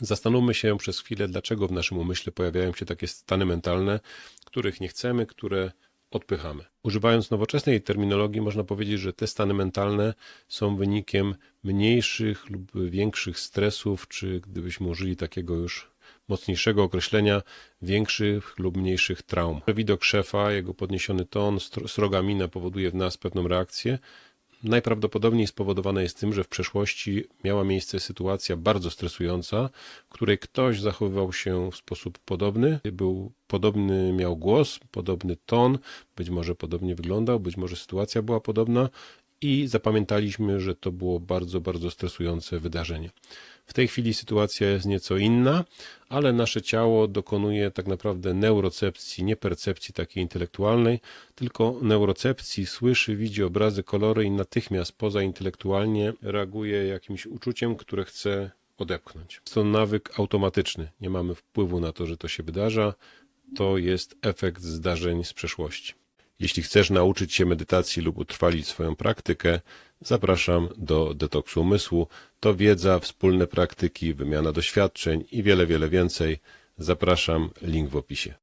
Zastanówmy się przez chwilę, dlaczego w naszym umyśle pojawiają się takie stany mentalne, których nie chcemy, które odpychamy. Używając nowoczesnej terminologii, można powiedzieć, że te stany mentalne są wynikiem mniejszych lub większych stresów, czy gdybyśmy użyli takiego już mocniejszego określenia, większych lub mniejszych traum. Widok szefa, jego podniesiony ton, sroga mina powoduje w nas pewną reakcję, Najprawdopodobniej spowodowane jest tym, że w przeszłości miała miejsce sytuacja bardzo stresująca, w której ktoś zachowywał się w sposób podobny, był podobny, miał głos, podobny ton, być może podobnie wyglądał, być może sytuacja była podobna i zapamiętaliśmy, że to było bardzo, bardzo stresujące wydarzenie. W tej chwili sytuacja jest nieco inna, ale nasze ciało dokonuje tak naprawdę neurocepcji, nie percepcji takiej intelektualnej, tylko neurocepcji, słyszy, widzi obrazy, kolory i natychmiast poza intelektualnie reaguje jakimś uczuciem, które chce odepchnąć. Jest to nawyk automatyczny, nie mamy wpływu na to, że to się wydarza, to jest efekt zdarzeń z przeszłości. Jeśli chcesz nauczyć się medytacji lub utrwalić swoją praktykę, zapraszam do detoksu umysłu. To wiedza, wspólne praktyki, wymiana doświadczeń i wiele, wiele więcej. Zapraszam, link w opisie.